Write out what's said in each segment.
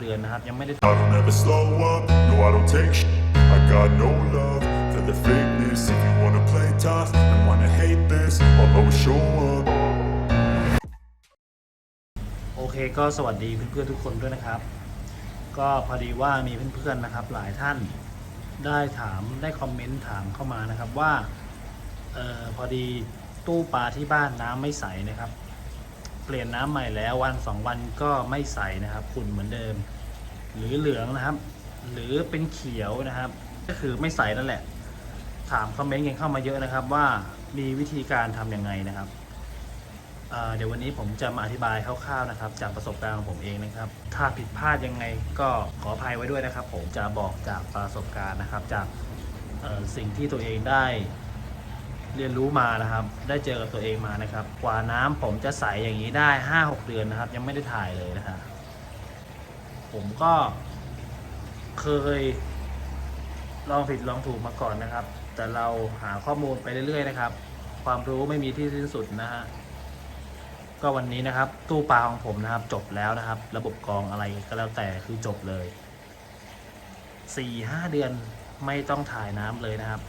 เดือนนะครับ ยังไม่ได้ I don't ever slow up, no I don't take sh- I got no love for the fakeness If you wanna play tough and wanna hate this I'll always show up โอเคก็สวัสดีเพื่อนๆทุกคนด้วยนะครับ ก็พอดีว่ามีเพื่อนๆนะครับ หลายท่านได้ถามได้คอมเมนต์ถามเข้ามานะครับว่าเออพอดีตู้ปลาที่บ้านน้ำไม่ใสนะครับเปลี่ยนน้ำใหม่แล้ววันสองวันก็ไม่ใสนะครับขุ่นเหมือนเดิม หรือเหลืองนะครับ หรือเป็นเขียวนะครับ ก็คือไม่ใสนั่นแหละ ถามคอมเมนต์กันเข้ามาเยอะนะครับว่ามีวิธีการทำยังไงนะครับเเดี๋ยววันนี้ผมจะมาอธิบายคร่าวๆนะครับ จากประสบการณ์ของผมเองนะครับ ถ้าผิดพลาดยังไงก็ขออภัยไว้ด้วยนะครับ ผมจะบอกจากประสบการณ์นะครับ จากสิ่งที่ตัวเองได้ เรียนรู้มานะครับ ได้เจอกับตัวเองมานะครับ กว่าน้ำผมจะใสอย่างนี้ได้ห้าหกเดือนนะครับ ยังไม่ได้ถ่ายเลยนะครับผมก็เคยลองผิดลองถูกมาก่อนนะครับ แต่เราหาข้อมูลไปเรื่อยๆนะครับ ความรู้ไม่มีที่สิ้นสุดนะฮะก็วันนี้นะครับ ตู้ปลาของผมนะครับ จบแล้วนะครับ ระบบกรองอะไรก็แล้วแต่คือจบเลยสี่ห้าเดือนไม่ต้องถ่ายน้ำเลยนะครับ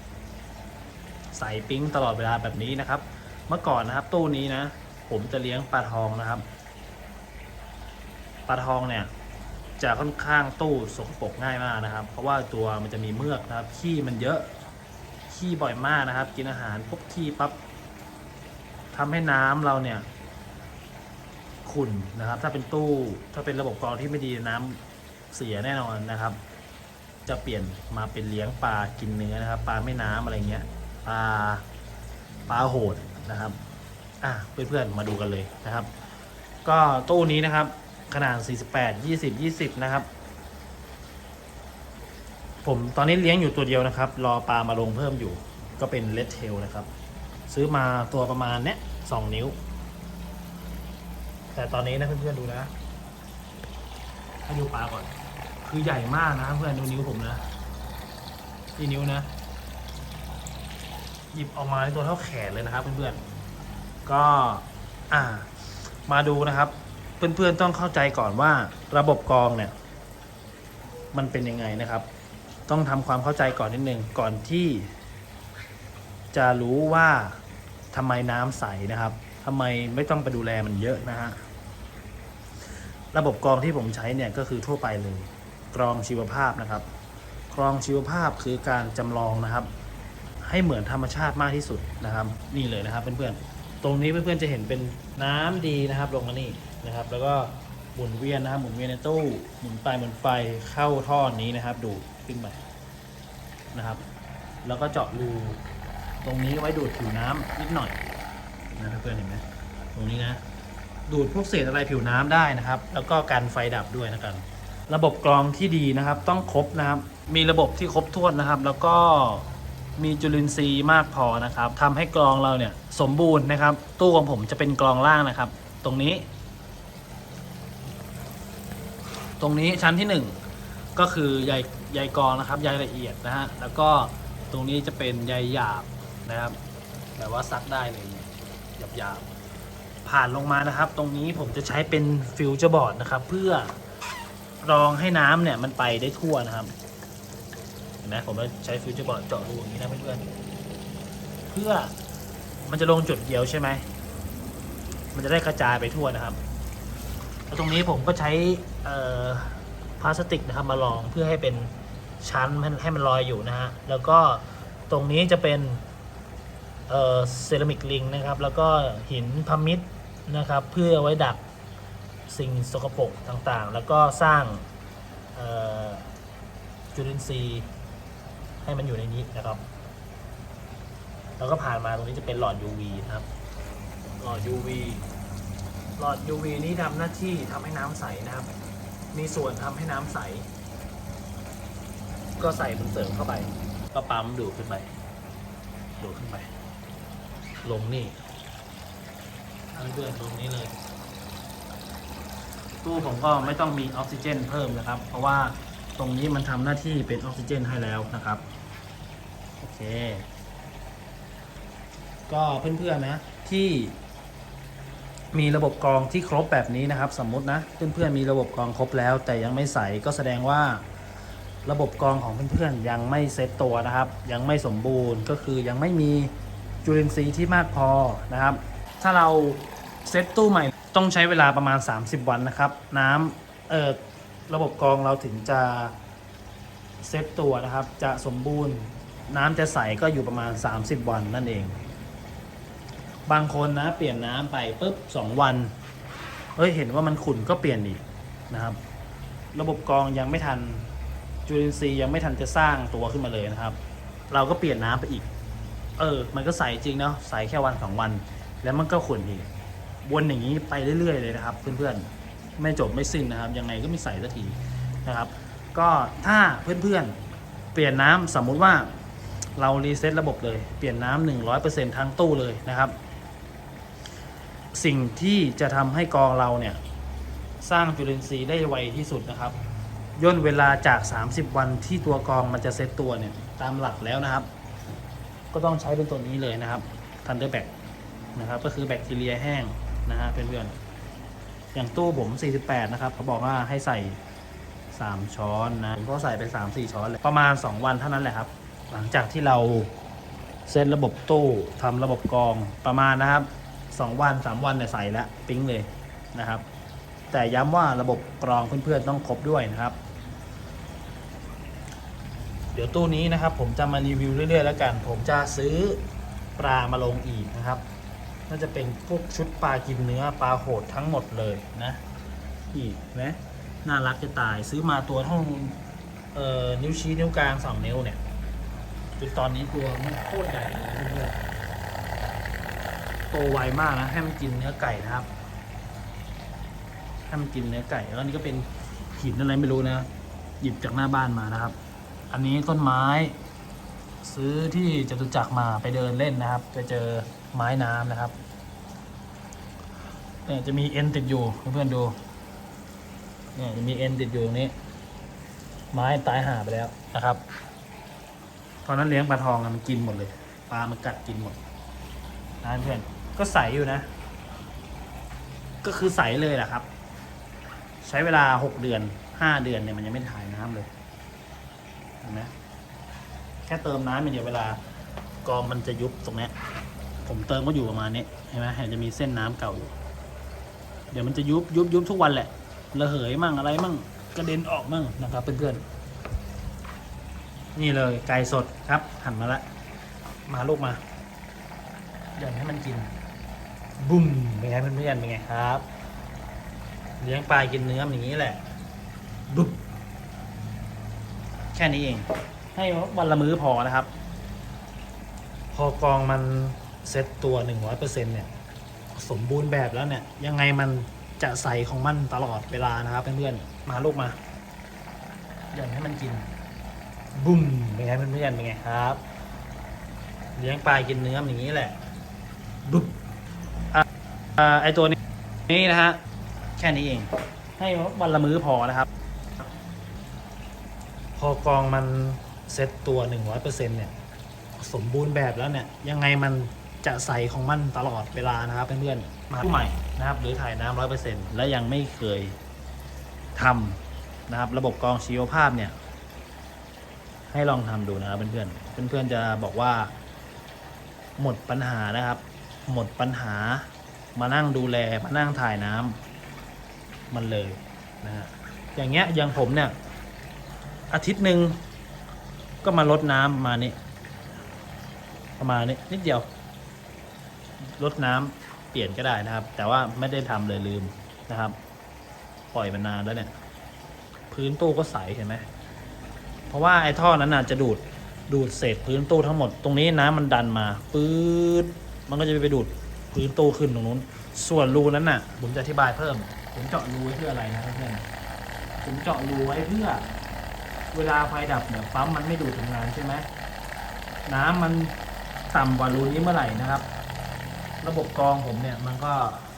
ใส่ปิ้งตลอดเวลาแบบนี้นะครับ เมื่อก่อนนะครับ ตู้นี้นะ ผมจะเลี้ยงปลาทองนะครับ ปลาทองเนี่ยจะค่อนข้างตู้สกปรกง่ายมากนะครับ เพราะว่าตัวมันจะมีเมือกนะครับขี้มันเยอะขี้บ่อยมากนะครับ กินอาหารปุ๊บขี้ปั๊บทำให้น้ำเราเนี่ย ขุ่นนะครับ ถ้าเป็นตู้ ถ้าเป็นระบบกรองที่ไม่ดีน้ำเสียแน่นอนนะครับ จะเปลี่ยนมาเป็นเลี้ยงปลากินเนื้อนะครับ ปลาไม่น้ำอะไรเงี้ย ปลาปลาโหดนะครับอะเพื่อนๆมาดูกันเลยนะครับ ก็ตู้นี้นะครับ ขนาด 48 20 20 นะครับ ผมตอนนี้เลี้ยงอยู่ตัวเดียวนะครับ รอปลามาลงเพิ่มอยู่ ก็เป็นเลดเทลนะครับ ซื้อมาตัวประมาณเนี้ยสองนิ้ว แต่ตอนนี้นะเพื่อนๆดูนะให้ดูปลาก่อน คือใหญ่มากนะเพื่อนดูนิ้วผมนะที่นิ้วนะ หยิบออกมาในตัวเท่าแขนเลยนะครับเพื่อนๆก็อ่ามาดูนะครับ เพื่อนๆต้องเข้าใจก่อนว่าระบบกรองเนี่ย มันเป็นยังไงนะครับ ต้องทำความเข้าใจก่อนนิดนึงก่อนที่ จะรู้ว่าทำไมน้ำใสนะครับทำไมไม่ต้องไปดูแลมันเยอะนะฮะระบบกรองที่ผมใช้เนี่ยก็คือทั่วไปเลยกรองชีวภาพนะครับกรองชีวภาพคือการจำลองนะครับ ให้เหมือนธรรมชาติมากที่สุดนะครับ นี่เลยนะครับเพื่อนๆตรงนี้เพื่อนๆจะเห็นเป็นน้ำดีนะครับ ลงมานี่นะครับ แล้วก็หมุนเวียนนะครับหมุนเวียนในตู้หมุนไปหมุนไปเข้าท่อนี้นะครับ ดูดขึ้นไปนะครับ แล้วก็เจาะรูตรงนี้ไว้ดูดผิวน้ำนิดหน่อยนะเพื่อนๆเห็นไหมตรงนี้นะ ดูดพวกเศษอะไรผิวน้ำได้นะครับ แล้วก็กันไฟดับด้วยนะครับระบบกรองที่ดีนะครับ ต้องครบนะครับ มีระบบที่ครบถ้วนนะครับ แล้วก็ มีจุลินทรีย์มากพอนะครับทำให้กรองเราเนี่ยสมบูรณ์นะครับ ตู้ของผมจะเป็นกรองล่างนะครับ ตรงนี้ ตรงนี้ชั้นที่หนึ่งก็คือใยใยกรองนะครับใยละเอียดนะฮะแล้วก็ตรงนี้จะเป็นใยหยาบนะครับแบบว่าซักได้เลยหยาบหยาบผ่านลงมานะครับ ตรงนี้ผมจะใช้เป็นฟิวเจอร์บอร์ดนะครับ เพื่อรองให้น้ำเนี่ยมันไปได้ทั่วนะครับ นไหมผมจะใช้ฟิวเจอร์บอร์ดเจาะรูอย่างนี้นะเพื่อนๆเพื่อมันจะลงจุดเดียวใช่ไหม มันจะได้กระจายไปทั่วนะครับแล้วตรงนี้ผมก็ใช้พลาสติกนะครับมาลองเพื่อให้เป็นชั้นให้มันลอยอยู่นะฮะ แล้วก็ตรงนี้จะเป็นเซรามิกลิงนะครับ แล้วก็หินพามิดนะครับ เพื่อไว้ดักสิ่งสกปรกต่างๆ แล้วก็สร้างจุลินทรีย์ ให้มันอยู่ในนี้นะครับ แล้วก็ผ่านมาตรงนี้จะเป็นหลอด UV นะครับ หลอด UV หลอด UV นี้ทำหน้าที่ทำให้น้ำใสนะครับ มีส่วนทำให้น้ำใส ก็ใส่มันเสริมเข้าไป ก็ปั๊มดูดขึ้นไป ดูดขึ้นไป ลงนี่ทั้งเดือนลงนี้เลย ตู้ผมก็ไม่ต้องมีออกซิเจนเพิ่มนะครับ เพราะว่า ตรงนี้มันทำหน้าที่เป็นออกซิเจนให้แล้วนะครับ โอเค ก็เพื่อนๆนะที่มีระบบกรองที่ครบแบบนี้นะครับ สมมตินะเพื่อนๆมีระบบกรองครบแล้ว แต่ยังไม่ใส่ก็แสดงว่าระบบกรองของเพื่อนๆยังไม่เซ็ตตัวนะครับ ยังไม่สมบูรณ์ก็คือยังไม่มีจุลินทรีย์ที่มากพอนะครับ ถ้าเราเซ็ตตู้ใหม่ต้องใช้เวลาประมาณ 30 วันนะครับ น้ำเอ่อ ระบบกรองเราถึงจะเซ็ตตัวนะครับ จะสมบูรณ์น้ำจะใสก็อยู่ประมาณ 30 วันนั่นเอง บางคนนะเปลี่ยนน้ำไปปุ๊บ2วันเฮ้ยเห็นว่ามันขุ่นก็เปลี่ยนอีกนะครับ ระบบกรองยังไม่ทันจุลินทรีย์ยังไม่ทันจะสร้างตัวขึ้นมาเลยนะครับ เราก็เปลี่ยนน้ำไปอีก เออ มันก็ใสจริงเนาะใสแค่วันสองวัน แล้วมันก็ขุ่นอีกวนอย่างนี้ไปเรื่อยๆเลยนะครับ เพื่อนๆ ไม่จบไม่สิ้นนะครับ ยังไงก็ไม่ใส่สักทีนะครับ ก็ถ้าเพื่อนๆเปลี่ยนน้ำสมมุติว่าเรารีเซ็ตระบบเลย เปลี่ยนน้ำหนึ่งร้อยเปอร์เซ็นทั้งตู้เลยนะครับ สิ่งที่จะทำให้กองเราเนี่ย สร้างจุลินทรีย์ได้ไวที่สุดนะครับย่นเวลาจาก 30 วันที่ตัวกองมันจะเซ็ตตัวเนี่ย ตามหลักแล้วนะครับ ก็ต้องใช้เป็นตัวนี้เลยนะครับ Thunderback นะครับ ก็คือแบคทีเรียแห้งนะฮะเพื่อนๆ อย่างตู้ผม 48 นะครับเขาบอกว่าให้ใส่ 3 ช้อนนะผมก็ใส่ไป 3-4 ช้อนเลยประมาณ 2 วันเท่านั้นแหละครับ หลังจากที่เราเซตระบบตู้ทำระบบกรองประมาณนะครับ 2 วัน 3 วันเนี่ยใส่แล้วปิ๊งเลยนะครับ แต่ย้ำว่าระบบกรองเพื่อนๆต้องครบด้วยนะครับ เดี๋ยวตู้นี้นะครับ ผมจะมารีวิวเรื่อยๆแล้วกัน ผมจะซื้อปลามาลงอีกนะครับ น่าจะเป็นพวกชุดปลากินเนื้อปลาโหดทั้งหมดเลยนะอีกนะน่ารักจะตายซื้อมาตัวเท่าเอ่อนิ้วชี้นิ้วกลางสองนิ้วเนี่ยจนตอนนี้ตัวมันโคตรใหญ่เลยเพื่อนๆโตไวมากนะให้มันกินเนื้อไก่นะครับให้มันกินเนื้อไก่แล้วนี่ก็เป็นหินอะไรไม่รู้นะ หยิบจากหน้าบ้านมานะครับ อันนี้ต้นไม้ ซื้อที่จตุจักรมาไปเดินเล่นนะครับจะเจอไม้น้ำนะครับเนี่ยจะมีเอ็นติดอยู่เพื่อนๆดูเนี่ยจะมีเอ็นติดอยู่ตรงนี้ ไม้ตายหาไปแล้วนะครับ ตอนนั้นเลี้ยงปลาทองมันกินหมดเลยปลามันกัดกินหมดนะเพื่อนก็ใสอยู่นะ ก็คือใสเลยแหละครับ ใช้เวลาหกเดือนห้าเดือนเนี่ยมันยังไม่ถ่ายน้ำเลยเห็นไหม ค่เติมน้ำอย่างเดียวเวลากองมันจะยุบตรงนี้ผมเติมก็อยู่ประมาณนี้เห็นไหมเห็นจะมีเส้นน้ำเก่าอยู่ เดี๋ยวมันจะยุบยุบยุบทุกวันแหละระเหยมั่งอะไรมั่งกระเด็นออกมั่งนะครับเพื่อนๆนี่เลยไก่สดครับหั่นมาละมาลูกมาเดี๋ยวให้มันกินบุ้มเป็นไงเพื่อนๆเป็นไงครับ เลี้ยงปลากินเนื้ออย่างนี้แหละบุ๊บแค่นี้เอง ให้วันละมื้อพอนะครับ พอกองมันเซ็ตตัว 100%เนี่ย สมบูรณ์แบบแล้วเนี่ย ยังไงมันจะใสของมันตลอดเวลานะครับเพื่อนๆมาลูกมาเดี๋ยวให้มันกิน บุ้มเป็นไงเพื่อนๆเป็นไงครับเลี้ยงปลากินเนื้อมันอย่างนี้แหละบุ๊บอ่าอ่าไอตัวนี้นี่นะฮะแค่นี้เอง ให้วันละมื้อพอนะครับ พอกองมัน เซตตัว 100%เนี่ยสมบูรณ์แบบแล้วเนี่ยยังไงมันจะใสของมันตลอดเวลานะครับเพื่อนๆมาใหม่นะครับ หรือถ่ายน้ำร้อยเปอร์เซ็นต์และยังไม่เคยทำนะครับ ระบบกรองชีวภาพเนี่ย ให้ลองทำดูนะครับเพื่อนๆเพื่อนๆจะบอกว่า หมดปัญหานะครับ หมดปัญหามานั่งดูแลมานั่งถ่ายน้ำมันเลยนะฮะอย่างเงี้ยอย่างผมเนี่ยอาทิตย์หนึ่ง ก็มาลดน้ำประมาณนี้ ประมาณนี้นิดเดียวลดน้ำเปลี่ยนก็ได้นะครับ แต่ว่าไม่ได้ทำเลยลืมนะครับ ปล่อยมานานแล้วเนี่ย พื้นตู้ก็ใสเห็นไหมเพราะว่าไอ้ท่อนั้นน่ะจะดูดดูดเศษพื้นตู้ทั้งหมด ตรงนี้น้ำมันดันมาปื๊ดมันก็จะไปดูดพื้นตู้ขึ้นตรงนู้น ส่วนรูนั้นน่ะ ผมจะอธิบายเพิ่ม ผมเจาะรูไว้เพื่ออะไรนะเพื่อนผมเจาะรูไว้เพื่อ เวลาไฟดับเนี่ยปั๊มมันไม่ดูดทำงานใช่ไหมน้ำมันต่ำกว่ารูนี้เมื่อไหร่นะครับ ระบบกรองผมเนี่ยมันก็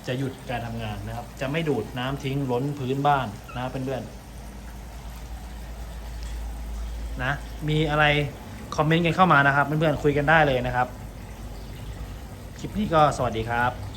จะหยุดการทำงานนะครับ จะไม่ดูดน้ำทิ้งล้นพื้นบ้านนะเพื่อนๆนะ มีอะไรคอมเมนต์กันเข้ามานะครับเพื่อนๆคุยกันได้เลยนะครับ คลิปนี้ก็สวัสดีครับ